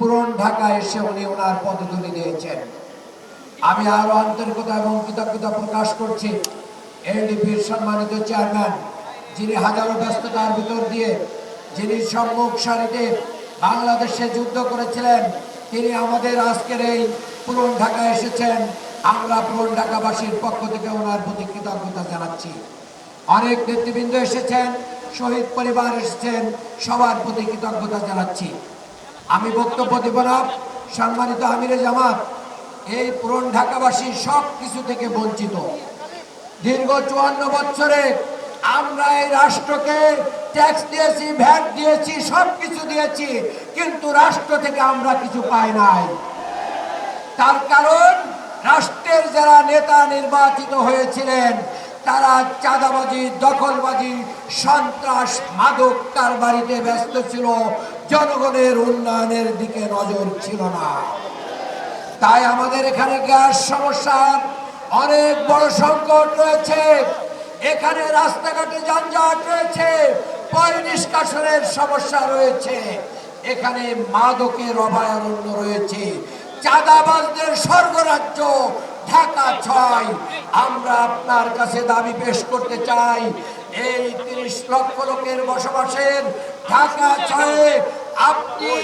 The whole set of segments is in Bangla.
পুরন ঢাকা এসে উনি ওনার পদধূলি দিয়েছেন। আমি আরও আন্তরিকতা এবং কৃতজ্ঞতা প্রকাশ করছি এলডিপির সম্মানিত চেয়ারম্যান, যিনি হাজারো ব্যস্ততার ভিতর দিয়ে যিনি সম্মুখ সারিতে বাংলাদেশে যুদ্ধ করেছিলেন, তিনি আমাদের আজকের এই পুরন ঢাকা এসেছেন। আমরা পুরন ঢাকাবাসীর পক্ষ থেকে ওনার প্রতি কৃতজ্ঞতা জানাচ্ছি। অনেক নেতৃবৃন্দ এসেছেন, শহীদ পরিবার এসেছেন, সবার প্রতি কৃতজ্ঞতা জানাচ্ছি। আমি বক্তব্য দেব না। সম্মানিত আমিরে জামাত, এই পুরন ঢাকাবাসী সব কিছু থেকে বঞ্চিত। দীর্ঘ চুয়ান্ন বছরে আমরা এই রাষ্ট্রকে ট্যাক্স দিয়েছি ভ্যাট দিয়েছি, সব কিছু দিয়েছি, কিন্তু রাষ্ট্র থেকে আমরা কিছু পাই নাই। তার কারণ, রাষ্ট্রের যারা নেতা নির্বাচিত হয়েছিলেন তারা চাঁদাবাজি, দখলবাজি, সন্ত্রাস, মাদক কারবারিতে ব্যস্ত ছিল। জনগণের উন্নয়নের দিকে নজর ছিল না। তাই আমাদের এখানে গ্যাস সমস্যার অনেক বড় সংকট রয়েছে। এখানে রাস্তাঘাটে যানজট রয়েছে। পয় নিষ্কাশনের সমস্যা রয়েছে। এখানে মাদকের অভয়ারণ্য রয়েছে। চাঁদাবাজদের স্বর্গরাজ্য ঢাকা ছয় আমরা আপনার কাছে দাবি পেশ করতে চাই। এই তিরিশ লক্ষ লোকের বসবাসের ঢাকা ছয়ে আপনি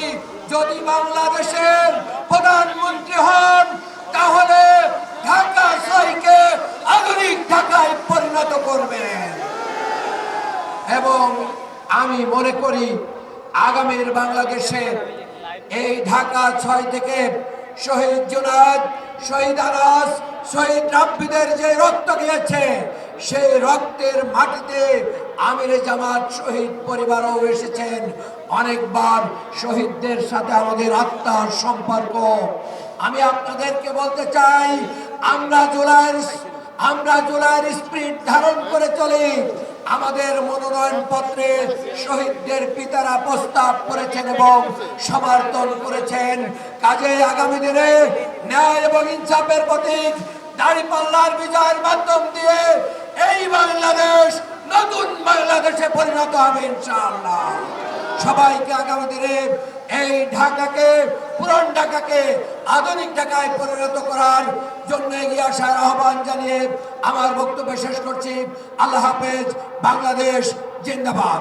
যদি বাংলাদেশের প্রধানমন্ত্রী হন, তাহলে ঢাকা ছয়কে আধুনিক ঢাকায় পরিণত করবেন। এবং আমি মনে করি, আগামীর বাংলাদেশের এই ঢাকা ছয় থেকে শহীদ জুনাদ শহীদ আনাস, শহীদ রাব্বিদের যে রক্ত গিয়েছে, সেই রক্তের মাটিতে আমিরে জামাত শহীদ পরিবারও এসেছেন। অনেকবার শহীদদের সাথে আমাদের আত্মার সম্পর্ক। আমি আপনাদেরকে বলতে চাই, আমরা জুলাইয়ের আমরা জুলাইয়ের স্পিরিট ধারণ করে চলি। আমাদের মনোনয়ন পত্রে শহীদদের পিতারা প্রস্তাব করেছেন এবং সমর্থন করেছেন। কাজে আগামী দিনে ন্যায় এবং ইনসাফের প্রতীক দাড়িপাল্লার বিজয়ের মাধ্যম দিয়ে এই বাংলাদেশ নতুন বাংলাদেশে পরিণত হবে ইনশাআল্লাহ। সবাইকে আগামী দিনে এই ঢাকাকে, পুরান ঢাকাকে আধুনিক ঢাকায় পরিণত করার জন্য এগিয়ে আসার আহ্বান জানিয়ে আমার বক্তব্য শেষ করছি। আল্লাহ হাফেজ, বাংলাদেশ জিন্দাবাদ।